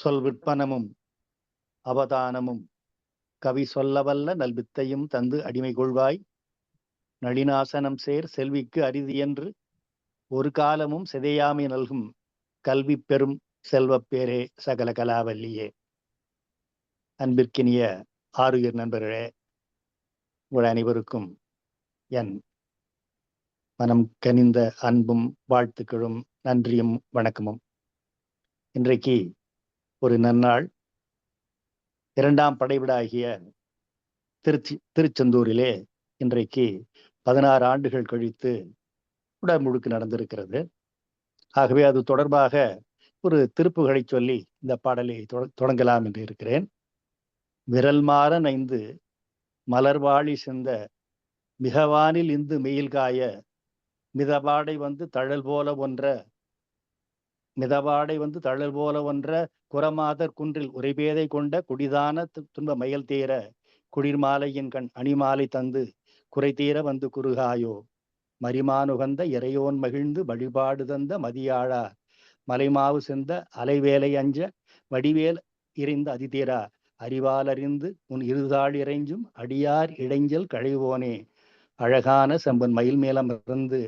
சொல் விற்பனமும் அவதானமும். கவி சொல்லவல்ல நல்வித்தையும் தந்து அடிமை கொள்வாய். நளினாசனம் சேர் செல்விக்கு அரிது என்று ஒரு காலமும் சிதையாமை நல்கும் கல்வி பெறும் செல்வப் பேரே சகல கலாவல்லியே. அன்பிற்கினிய ஆறுயிர் நண்பர்களே உங்கள் அனைவருக்கும் என் மனம் கனிந்த அன்பும் வாழ்த்துக்களும் நன்றியும் வணக்கமும். இன்றைக்கு ஒரு நன்னாள். இரண்டாம் படைவிடாகிய திருச்சி திருச்செந்தூரிலே இன்றைக்கு பதினாறு ஆண்டுகள் கழித்து முழுக்கு நடந்திருக்கிறது. ஆகவே அது தொடர்பாக ஒரு திருப்புகளை சொல்லி இந்த பாடலை தொடங்கலாம் என்று இருக்கிறேன். விரல் மாற நைந்து மலர்வாழி சிந்த மிகவானில் இந்து மெயில் காய மிதபாடை வந்து தழல் போல ஒன்ற மிதவாடை வந்து தழல் போல ஒன்ற குரமாதர் குன்றில் உரைபேதை கொண்ட குடிதான துன்ப மயல் தீர குளிர்மாலையின் கண் அணிமாலை தந்து குறை தீர வந்து குறுகாயோ. மரிமானுகந்த இறையோன் மகிழ்ந்து வழிபாடு தந்த மதியாழா மலைமாவு செந்த அலைவேலை அஞ்ச வடிவேல் இறைந்த அதிதீரா. அறிவால் அறிந்து உன் இருதாள் இறைஞ்சும் அடியார் இடைஞ்சல் கழிவோனே. அழகான செம்பன் மயில் மேலம் இருந்து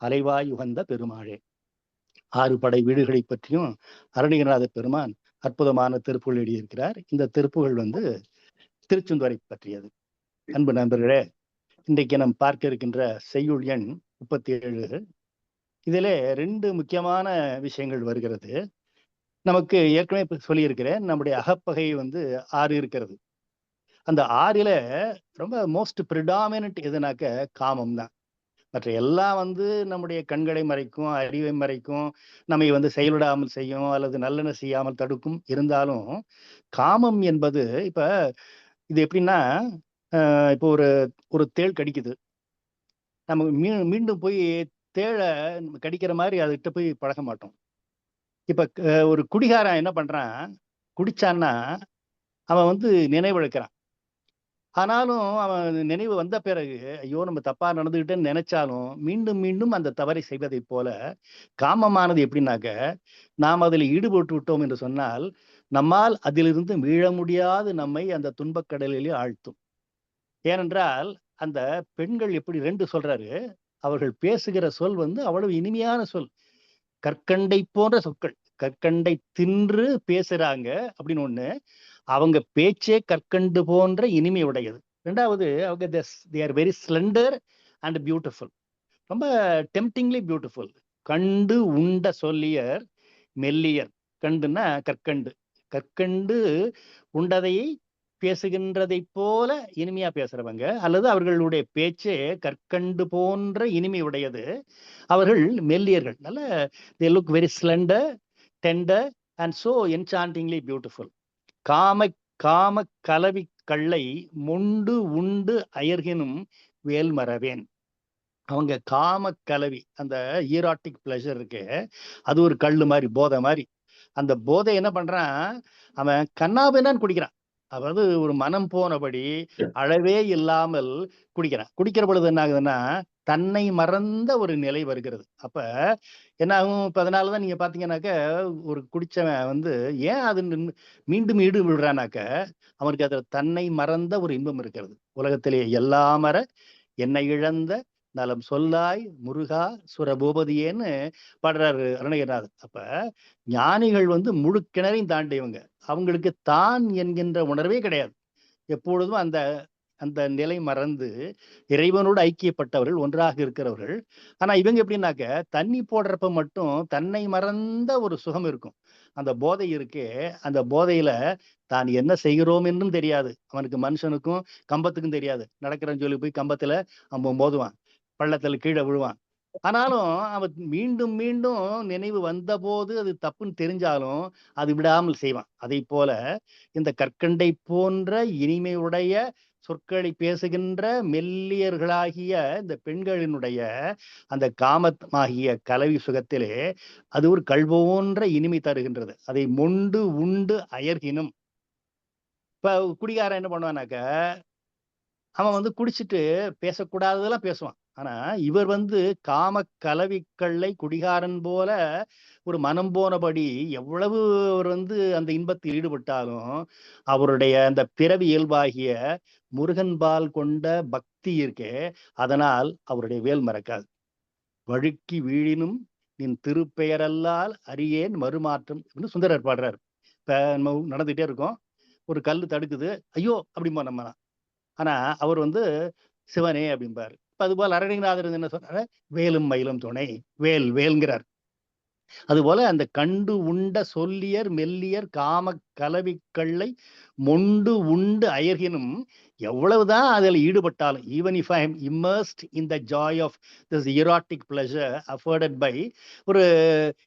அலைவாய் உகந்த பெருமாளே. ஆறு படை வீடுகளை பற்றியும் அருணிகநாத பெருமான் அற்புதமான திருப்புகள் எழுதியிருக்கிறார். இந்த திருப்புகள் வந்து திருச்செந்துவரை பற்றியது. அன்பு நண்பர்களே இன்றைக்கு நாம் பார்க்க இருக்கின்ற செய்யுள் எண் முப்பத்தி ஏழு இதிலே ரெண்டு முக்கியமான விஷயங்கள் வருகிறது. நமக்கு ஏற்கனவே சொல்லியிருக்கிறேன் நம்முடைய அகப்பகை வந்து ஆறு இருக்கிறது. அந்த ஆறில ரொம்ப மோஸ்ட் ப்ரிடாமினன்ட் எதுனாக்க காமம் தான் மற்ற எல்லாம் வந்து நம்முடைய கண்களை மறைக்கும் அறிவை மறைக்கும் நம்மை வந்து செயலிடாமல் செய்யும் அல்லது நல்லெண்ண செய்யாமல் தடுக்கும் இருந்தாலும் காமம் என்பது இப்ப இது எப்படின்னா இப்போ ஒரு ஒரு தேள் கடிக்குது. நம்ம மீ மீண்டும் போய் தேழை கடிக்கிற மாதிரி அதுகிட்ட போய் பழக மாட்டோம். இப்ப ஒரு குடிகாரன் என்ன பண்றான்? குடிச்சான்னா அவன் வந்து நினைவிழக்கிறான். ஆனாலும் அவன் நினைவு வந்த பிறகு ஐயோ நம்ம தப்பா நடந்துகிட்டேன்னு நினைச்சாலும் மீண்டும் மீண்டும் அந்த தவறை செய்வதைப் போல காமமானது எப்படின்னாக்க நாம் அதில் ஈடுபட்டு விட்டோம் என்று சொன்னால் நம்மால் அதிலிருந்து மீள முடியாது நம்மை அந்த துன்பக்கடலிலே ஆழ்த்தும். ஏனென்றால் அந்த பெண்கள் எப்படி ரெண்டு சொல்றாரு அவர்கள் பேசுகிற சொல் வந்து அவ்வளவு இனிமையான சொல். கற்கண்டை போன்ற சொற்கள் கற்கண்டை தின்று பேசுறாங்க அப்படின்னு ஒண்ணு அவங்க பேச்சே கற்கண்டு போன்ற இனிமை உடையது. ரெண்டாவது அவங்க they are very slender and beautiful ரொம்ப டெம்டிங்லி பியூட்டிஃபுல் கண்டு உண்ட சொல்லியர் மெல்லியர். கண்டுன்னா கற்கண்டு. கற்கண்டு உண்டதையை பேசுகின்றதை போல இனிமையா பேசுறவங்க அல்லது அவர்களுடைய பேச்சே கற்கண்டு போன்ற இனிமை உடையது. அவர்கள் மெல்லியர்கள். நல்ல they look very slender tender and so enchantingly beautiful காம காம கலவி கள்ளை மொண்டு உண்டு அயர்கினும் வேல்மரவேன் அவங்க காம கலவி அந்த ஈராட்டிக் பிளஷர் இருக்கு. அது ஒரு கல்லு மாதிரி போதை மாதிரி. அந்த போதை என்ன பண்றான்? அவன் கண்ணாபின்னான்னு குடிக்கிறான். அதாவது ஒரு மனம் போனபடி அளவே இல்லாமல் குடிக்கிறான். குடிக்கிற பொழுது என்ன ஆகுதுன்னா தன்னை மறந்த ஒரு நிலை வருகிறது. அப்ப என்ன ஆகும் இப்ப அதனாலதான் நீங்க பாத்தீங்கன்னாக்க ஒரு குடிச்சவன் வந்து ஏன் அது மீண்டும் ஈடு விடுறானாக்க அவனுக்கு அதுல தன்னை மறந்த ஒரு இன்பம் இருக்கிறது. உலகத்திலே எல்லா மர என்னை இழந்த நலம் சொல்லாய் முருகா சுரபூபதியேன்னு பாடுறாரு அருணகிரிநாதர். அப்ப ஞானிகள் வந்து முழு கிணறையும் தாண்டியவங்க. அவங்களுக்கு தான் என்கின்ற உணர்வே கிடையாது. எப்பொழுதும் அந்த அந்த நிலை மறந்து இறைவனோடு ஐக்கியப்பட்டவர்கள் ஒன்றாக இருக்கிறவர்கள். ஆனா இவங்க எப்படின்னாக்க தண்ணி போடுறப்ப மட்டும் தன்னை மறந்த ஒரு சுகம் இருக்கும். அந்த போதை இருக்கே அந்த போதையில தான் என்ன செய்கிறோம் என்றும் தெரியாது. அவனுக்கு மனுஷனுக்கும் கம்பத்துக்கும் தெரியாது. நடக்கிறன்னு சொல்லி போய் கம்பத்துல அவன் மோதுவான். பள்ளத்துல கீழே விழுவான். ஆனாலும் அவன் மீண்டும் மீண்டும் நினைவு வந்த போது அது தப்புன்னு தெரிஞ்சாலும் அது விடாமல் செய்வான். அதை போல இந்த கற்கண்டை போன்ற இனிமையுடைய சொற்களை பேசுகின்ற மெல்லியர்களாகிய இந்த பெண்களினுடைய அந்த காமமாகிய கலவி சுகத்திலே அது ஒரு கல்போன்ற இனிமை தருகின்றது. அதை மொண்டு உண்டு அயர்கினும். இப்ப குடிகாரன் என்ன பண்ணுவானாக்க அவன் வந்து குடிச்சிட்டு பேசக்கூடாததெல்லாம் பேசுவான். ஆனா இவர் வந்து காம கலவிக்கல்லை குடிகாரன் போல ஒரு மனம் போனபடி எவ்வளவு அவர் வந்து அந்த இன்பத்தில் ஈடுபட்டாலும் அவருடைய அந்த பிறவி இயல்பாகிய முருகன்பால் கொண்ட பக்தி இருக்கே அதனால் அவருடைய வேல் மறக்காது. வழுக்கி வீழினும் நின் திருப்பெயரல்லால் அறியேன் மறுமாற்றம் அப்படின்னு சுந்தரர் பாடுறாரு. இப்போ நம்ம நடந்துகிட்டே இருக்கோம். ஒரு கல் தடுக்குது. ஐயோ! அப்படிம்போ நம்ம ஆனா அவர் வந்து சிவனே அப்படிம்பாரு. இப்போ அதுபோல் அரணிநாதர் என்ன சொன்னாரு? வேலும் மயிலும் துணை வேல் வேல்ங்கிறார். அதுபோல அந்த கண்டு உண்ட சொல்லியர் மெல்லியர் காம கலவிக்கல்லை மொண்டு உண்டு அயர்கினும் எவ்வளவுதான் அதில் ஈடுபட்டாலும் even if I am immersed in the joy of this erotic pleasure afforded by ஒரு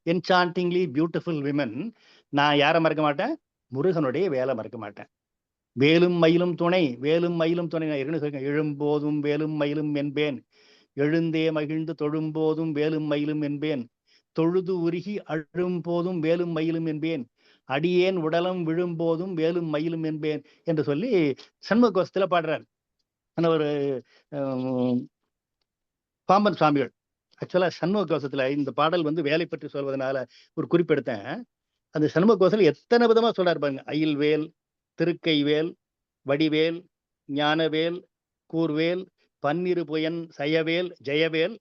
என்சாண்டிங்லி பியூட்டிஃபுல் விமன் நான் யாரை மறக்க மாட்டேன்? முருகனுடைய வேலை மறக்க மாட்டேன். வேலும் மயிலும் துணை வேலும் மயிலும் துணை. நான் எழும்போதும் வேலும் மயிலும் என்பேன். எழுந்தே மகிழ்ந்து தொழும்போதும் வேலும் மயிலும் என்பேன். தொழுது உருகி அழும் போதும் வேலும் மயிலும் என்பேன். அடியேன் உடலம் விழும்போதும் வேலும் மயிலும் என்பேன் என்று சொல்லி சண்முக கோஷத்துல பாடுறார். அந்த ஒரு பாம்பன் சுவாமிகள். ஆக்சுவலா சண்முக கோஷத்துல இந்த பாடல் வந்து வேலை பற்றி சொல்வதனால ஒரு குறிப்பெடுத்தேன். அந்த சண்முக கோஷத்துல எத்தனை விதமா சொல்றாரு பாருங்க. அயில்வேல் திருக்கைவேல் வடிவேல் ஞானவேல் கூர்வேல் பன்னிரு புயன் சயவேல் ஜெயவேல்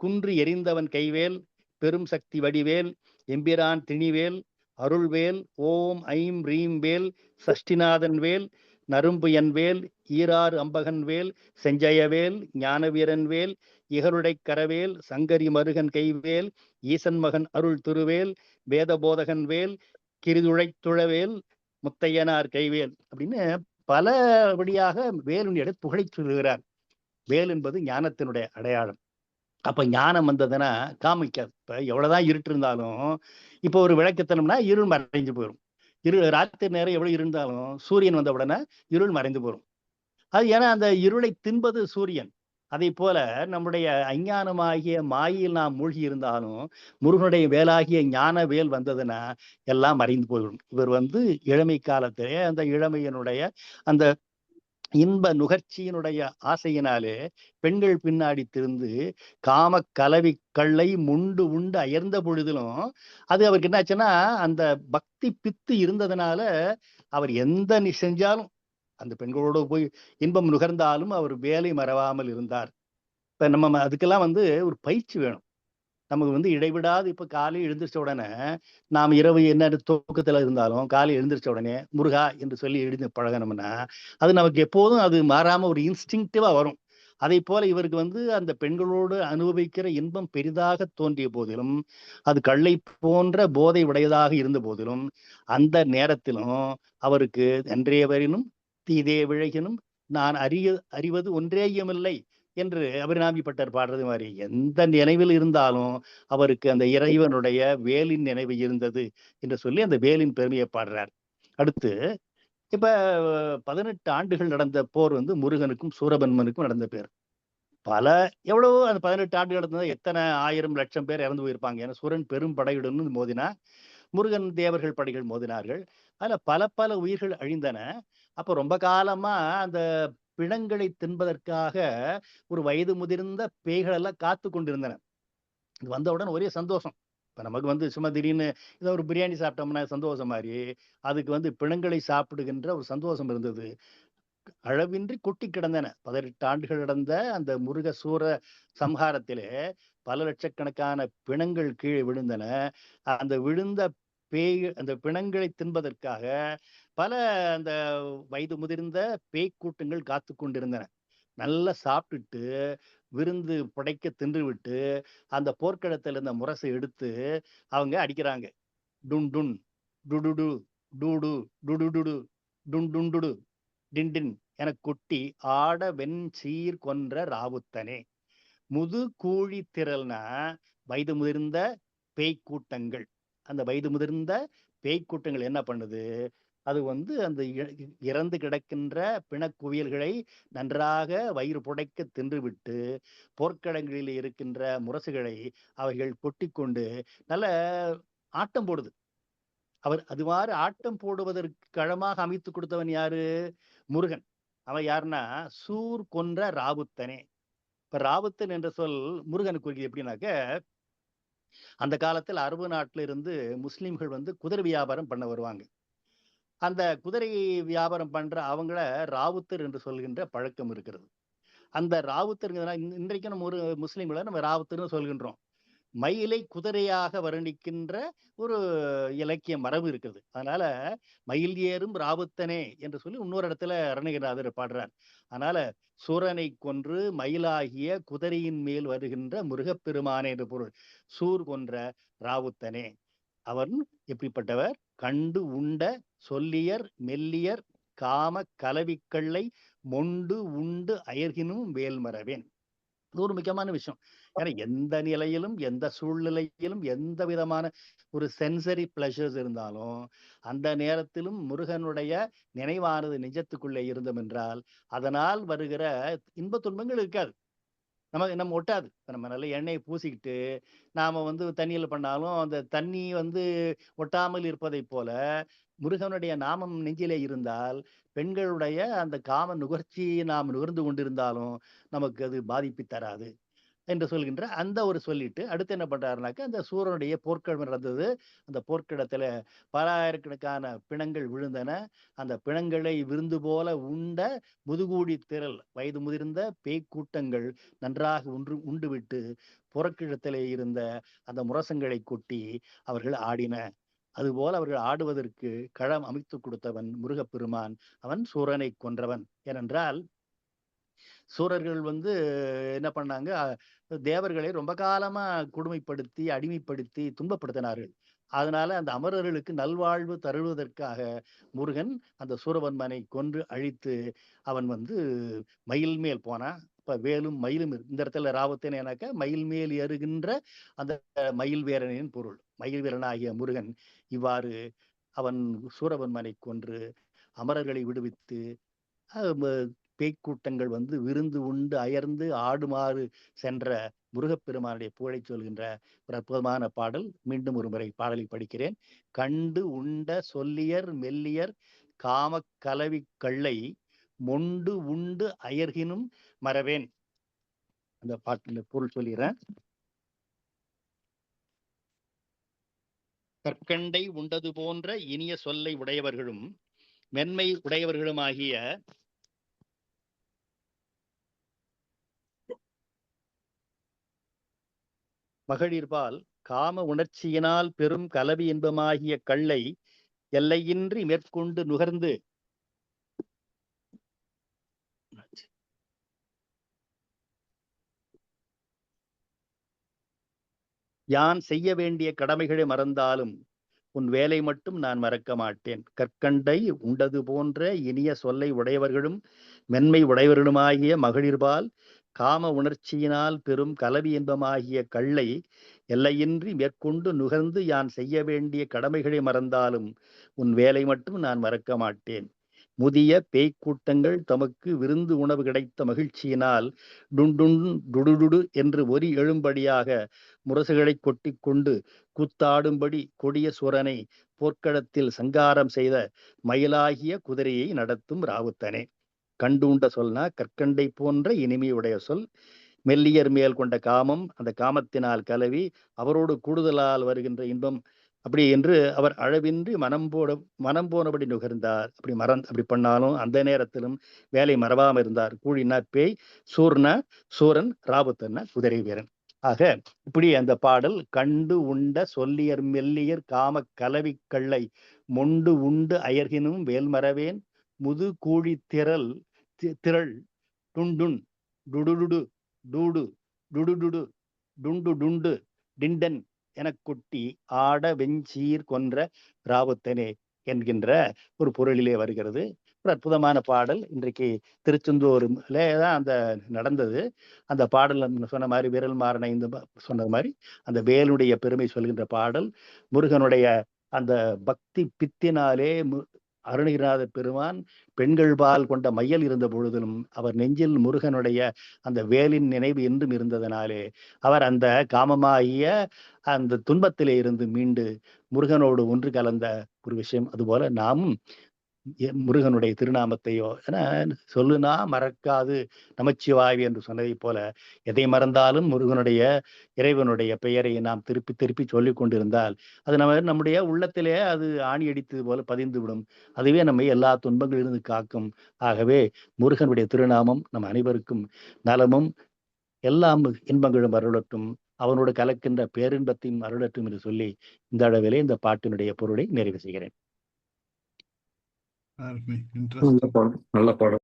குன்று எரிந்தவன் கைவேல் பெரும் சக்தி வடிவேல் எம்பிரான் திணிவேல் அருள்வேல் ஓம் ஐம் ரீம் வேல் சஷ்டிநாதன் வேல் நரும்புயன் வேல் ஈராறு அம்பகன் வேல் செஞ்சயவேல் ஞானவீரன் வேல் இகருடை கரவேல் சங்கரி மருகன் கைவேல் ஈசன் மகன் அருள் திருவேல் வேதபோதகன் வேல் கிரிதுழைத்துழவேல் முத்தையனார் கைவேல் அப்படின்னு பலபடியாக வேலுடைய புகழை சொல்கிறார் வேல் என்பது ஞானத்தினுடைய அடையாளம். அப்ப ஞானம் வந்ததுன்னா காமிக்க இப்ப எவ்வளவுதான் இருட்டு இருந்தாலும் இப்போ ஒரு விளக்கத்தனம்னா இருள் மறைஞ்சு போயிடும் இரு ராத்திரி நேரம் எவ்வளவு இருந்தாலும் சூரியன் வந்த உடனே இருள் மறைந்து போயிடும் அது ஏன்னா அந்த இருளை தின்பது சூரியன். அதை போல நம்முடைய அஞ்ஞானமாகிய மாயில் நாம் மூழ்கி இருந்தாலும் முருகனுடைய வேலாகிய ஞான வேல் வந்ததுன்னா எல்லாம் மறைந்து போயிடும் இவர் வந்து இளமை காலத்திலே அந்த இளமையினுடைய அந்த இன்ப நுகர்ச்சியினுடைய ஆசையினாலே பெண்கள் பின்னாடி திருந்து காம கலவி கல்லை முண்டு உண்டு அயர்ந்த பொழுதிலும் அது அவருக்கு என்னாச்சுன்னா அந்த பக்தி பித்து இருந்ததுனால அவர் எந்த செஞ்சாலும் அந்த பெண்களோடு போய் இன்பம் நுகர்ந்தாலும் அவர் வேலை மறவாமல் இருந்தார். இப்ப நம்ம அதுக்கெல்லாம் வந்து ஒரு பயிற்சி வேணும். நமக்கு வந்து இடைவிடாது. இப்போ காலையில் எழுந்திரிச்ச உடனே நாம் இரவு என்ன தூக்கத்தில் இருந்தாலும் காலை எழுந்திரிச்ச உடனே முருகா என்று சொல்லி எழுதி பழகணும்னா அது நமக்கு எப்போதும் அது மாறாமல் ஒரு இன்ஸ்டிங்டிவாக வரும். அதே போல இவருக்கு வந்து அந்த பெண்களோடு அனுபவிக்கிற இன்பம் பெரிதாக தோன்றிய போதிலும் அது கல்லை போன்ற போதை உடையதாக இருந்த போதிலும் அந்த நேரத்திலும் அவருக்கு அன்றையவரினும் தீதே விழகினும் நான் அறிய அறிவது ஒன்றேயமில்லை. என்று அபிராமிப்பட்டர் பாடுறது மாதிரி. எந்த நினைவில் இருந்தாலும் அவருக்கு அந்த இறைவனுடைய வேலின் நினைவு இருந்தது என்று சொல்லி அந்த வேலின் பெருமையை பாடுறார். அடுத்து இப்ப பதினெட்டு ஆண்டுகள் நடந்த போர் வந்து முருகனுக்கும் சூரபன்மனுக்கும் நடந்த பேர். பல எவ்வளவோ அந்த பதினெட்டு ஆண்டு நடந்தது? எத்தனை ஆயிரம் லட்சம் பேர் இறந்து போயிருப்பாங்க. ஏன்னா சூரன் பெரும் படையுடன் மோதினா முருகன் தேவர்கள் படைகள் மோதினார்கள். அதில் பல பல உயிர்கள் அழிந்தன. அப்போ ரொம்ப காலமா அந்த பிணங்களை தின்பதற்காக ஒரு வயது முதிர்ந்த பேய்கள் எல்லாம் காத்து கொண்டிருந்தன. இது வந்தவுடன் ஒரே சந்தோஷம். இப்ப நமக்கு வந்து சும்மா திடீர்னு ஏதோ ஒரு பிரியாணி சாப்பிட்டோம்னா சந்தோஷம் மாதிரி அதுக்கு வந்து பிணங்களை சாப்பிடுகின்ற ஒரு சந்தோஷம் இருந்தது. அளவின்றி கொட்டி கிடந்தன. பதினெட்டு ஆண்டுகள் நடந்த அந்த முருக சூர சம்ஹாரத்திலே பல லட்சக்கணக்கான பிணங்கள் கீழே விழுந்தன. அந்த விழுந்த பேய் அந்த பிணங்களை தின்பதற்காக பல அந்த வயது முதிர்ந்த பேய் கூட்டங்கள் காத்து கொண்டிருந்தன. நல்லா சாப்பிட்டுட்டு விருந்து புடைக்க தின்று விட்டு அந்த போர்க்களத்தில் இருந்த முரசை எடுத்து அவங்க அடிக்கிறாங்க. டுன் டுன் டுடுடு டூடு டுடுடுடு டுன் டுண்டுடு டின் டின் என கொட்டி ஆட வெண் சீர் கொன்ற ராவுத்தனே. முது கூழி திரள்னா வயது முதிர்ந்த பேய்க்கூட்டங்கள். அந்த வயது முதிர்ந்த பேய்க்கூட்டங்கள் என்ன பண்ணுது? அது வந்து அந்த இறந்து கிடக்கின்ற பிணக்குவியல்களை நன்றாக வயிறு புடைக்க தின்றுவிட்டு போர்க்கடங்களில் இருக்கின்ற முரசுகளை அவைகள் கொட்டி கொண்டு நல்ல ஆட்டம் போடுது. அவர் அதுவாறு ஆட்டம் போடுவதற்கு களமாக அமைத்து கொடுத்தவன் யாரு? முருகன். அவன் யாருன்னா சூர் கொன்ற ராவுத்தனே. இப்ப ராவுத்தன் என்ற சொல் முருகனுக்கு குறிக்கிறது எப்படின்னாக்க அந்த காலத்தில் அரபு நாட்டில இருந்து முஸ்லிம்கள் வந்து குதிரை வியாபாரம் பண்ண வருவாங்க. அந்த குதிரை வியாபாரம் பண்ற அவங்கள ராவுத்தர் என்று சொல்கின்ற பழக்கம் இருக்கிறது. அந்த ராவுத்தருங்கிறதுனா இன்றைக்கு நம்ம ஒரு முஸ்லிம்களை நம்ம ராவுத்தர்னு சொல்கின்றோம். மயிலை குதிரையாக வர்ணிக்கின்ற ஒரு இலக்கிய மரபு இருக்குது. அதனால மயில் ஏறும் ராவுத்தனே என்று சொல்லி இன்னொரு இடத்துல அருணகிரிநாதர் பாடுறார். அதனால சூரனை கொன்று மயிலாகிய குதிரையின் மேல் வருகின்ற முருகப்பெருமானே என்று பொருள். சூர் கொன்ற ராவுத்தனே. அவன் எப்படிப்பட்டவர்? கண்டு உண்ட சொல்லியர் மெல்லியர் காம கலவிக்கள்ளை மொண்டு உண்டு அயர்கினும் வேல்மரவேன் இது ஒரு முக்கியமான விஷயம். ஏன்னா எந்த நிலையிலும் எந்த சூழ்நிலையிலும் எந்த விதமான ஒரு சென்சரி பிளஷர்ஸ் இருந்தாலும் அந்த நேரத்திலும் முருகனுடைய நினைவானது நிஜத்துக்குள்ளே இருந்தோம் என்றால் அதனால் வருகிற இன்ப துன்பங்கள் இருக்காது. நம்ம நம்ம ஒட்டாது. நம்ம நல்ல எண்ணெயை பூசிக்கிட்டு நாம வந்து தண்ணியில பண்ணாலும் அந்த தண்ணி வந்து ஒட்டாமல் இருப்பதை போல முருகனுடைய நாமம் நெஞ்சிலே இருந்தால் பெண்களுடைய அந்த காம நுகர்ச்சியை நாம் நுகர்ந்து கொண்டிருந்தாலும் நமக்கு அது பாதிப்பு தராது என்று சொல்கின்ற அந்த ஒரு சொல்லிட்டு அடுத்து என்ன பண்றாருனாக்க அந்த சூரனுடைய போர்க்களம் நடந்தது. அந்த போர்க்கிடத்துல பலாயிரக்கணக்கான பிணங்கள் விழுந்தன. அந்த பிணங்களை விருந்து போல உண்ட முதுகூடி திரள் வயது முதிர்ந்த பேய் கூட்டங்கள் நன்றாக உண்டு உண்டுவிட்டு புறக்கிழத்திலே இருந்த அந்த முரசங்களை கொட்டி அவர்கள் ஆடின அதுபோல் அவர்கள் ஆடுவதற்கு களம் அமைத்து கொடுத்தவன் முருகப்பெருமான் அவன் சூரனை கொன்றவன். ஏனென்றால் சூரர்கள் வந்து என்ன பண்ணாங்க? தேவர்களை ரொம்ப காலமா கொடுமைப்படுத்தி அடிமைப்படுத்தி துன்பப்படுத்தினார்கள். அதனால அந்த அமரர்களுக்கு நல்வாழ்வு தருவதற்காக முருகன் அந்த சூரவன்மனை கொன்று அழித்து அவன் வந்து மயில் மேல் போனான். இப்ப வேலும் மயிலும் இந்த இடத்துல ராவத்தேன் எனக்க மயில் மேல் ஏறுகின்ற அந்த மயில் வீரனின் பொருள். மயில் வீரனாகிய முருகன் இவ்வாறு அவன் சூரவன்மனை கொன்று அமரர்களை விடுவித்து பேய்க்கூட்டங்கள் வந்து விருந்து உண்டு அயர்ந்து ஆடுமாறு சென்ற முருகப்பெருமானுடைய புகழை சொல்கின்ற ஒரு அற்புதமான பாடல். மீண்டும் ஒரு முறை பாடலை படிக்கிறேன். கண்டு உண்ட சொல்லியர் மெல்லியர் காம கலவி கள்ளை மொண்டு உண்டு அயர்கினும் மறவேன் அந்த பாட்டில் பொருள் சொல்லிடுறேன். கற்கண்டை உண்டது போன்ற இனிய சொல்லை உடையவர்களும் மென்மை உடையவர்களுமாகிய மகளிர்பால் காம உணர்ச்சியினால் பெரும் கலவி இன்பமாகிய கள்ளை எல்லையின்றி மேற்கொண்டு நுகர்ந்து யான் செய்ய வேண்டிய கடமைகளை மறந்தாலும் உன் வேலை மட்டும் நான் மறக்க மாட்டேன். கற்கண்டை உண்டது போன்ற இனிய சொல்லை உடையவர்களும் மென்மை உடையவர்களுமாகிய மகளிர்பால் காம உணர்ச்சியினால் பெரும் கலவி இன்பமாகிய கள்ளை எல்லையின்றி மேற்கொண்டு நுகர்ந்து யான் செய்ய வேண்டிய கடமைகளை மறந்தாலும் உன் வேலை மட்டும் நான் மறக்க மாட்டேன். முதிய பேய்க்கூட்டங்கள் தமக்கு விருந்து உணவு கிடைத்த மகிழ்ச்சியினால் டுண்டுண் டுடுடுடு என்று ஒரி எழும்படியாக முரசுகளை கொட்டி கொண்டு கூத்தாடும்படி கொடிய சுரனை போர்க்களத்தில் சங்காரம் செய்த மயிலாகிய குதிரையை நடத்தும் ராவுத்தனே. கண்டுண்ட சொல்னா கற்கண்டை போன்ற இனிமையுடைய சொல். மெல்லியர் மேல் கொண்ட காமம் அந்த காமத்தினால் கலவி அவரோடு கூடுதலால் வருகின்ற இன்பம் அப்படி என்று அவர் அழவின்றி மனம் போட மனம் போனபடி நுகர்ந்தார். அப்படி மறந் அப்படி பண்ணாலும் அந்த நேரத்திலும் வேலை மறவாம இருந்தார். கூழினா பேய் சூர்னா சூரன் ராபுத்தன்னா குதிரை வீரன். ஆக இப்படி அந்த பாடல் கண்டு உண்ட சொல்லியர் மெல்லியர் காம கலவி கள்ளை மொண்டு உண்டு அயர்கினும் வேல்மரவேன் முது கூழி திரள் திரள் டுண்டுன் டுடுடுடு டூடு டுடுடுடு டுண்டு டுண்டு டிண்டன் எனக்குட்டி கொட்டி ஆட வெஞ்சீர் கொன்ற ராவுத்தனே என்கின்ற ஒரு பொருளிலே வருகிறது. ஒரு அற்புதமான பாடல். இன்றைக்கு திருச்செந்தூர்ல தான் அந்த நடந்தது. அந்த பாடல் சொன்ன மாதிரி விரல் மாறனை இந்த சொன்னது மாதிரி அந்த வேலுடைய பெருமை சொல்கின்ற பாடல் முருகனுடைய அந்த பக்தி பித்தினாலே அருணகிரிநாத பெருமான் பெண்கள் பால் கொண்ட மையல் இருந்த பொழுதிலும் அவர் நெஞ்சில் முருகனுடைய அந்த வேலின் நினைவு என்றும் இருந்ததனாலே அவர் அந்த காமமாகிய அந்த துன்பத்திலே இருந்து மீண்டு முருகனோடு ஒன்று கலந்த ஒரு விஷயம். அதுபோல நாமும் முருகனுடைய திருநாமத்தையோ ஏன்னா சொல்லுனா மறக்காது. நமச்சிவாய் என்று சொன்னதைப் போல எதை மறந்தாலும் முருகனுடைய இறைவனுடைய பெயரை நாம் திருப்பி திருப்பி சொல்லிக் கொண்டிருந்தால் அது நம்ம நம்முடைய உள்ளத்திலே அது ஆணி அடித்தது போல பதிந்து விடும் அதுவே நம்மை எல்லா துன்பங்களிலிருந்து காக்கும். ஆகவே முருகனுடைய திருநாமம் நம் அனைவருக்கும் நலமும் எல்லாம் இன்பங்களும் அருளட்டும். அவனோடு கலக்கின்ற பேரின்பத்தையும் அருளட்டும் என்று சொல்லி இந்த அளவிலே இந்த பாட்டினுடைய பொருளை நிறைவு செய்கிறேன். நல்ல பாடம் நல்ல பாடம்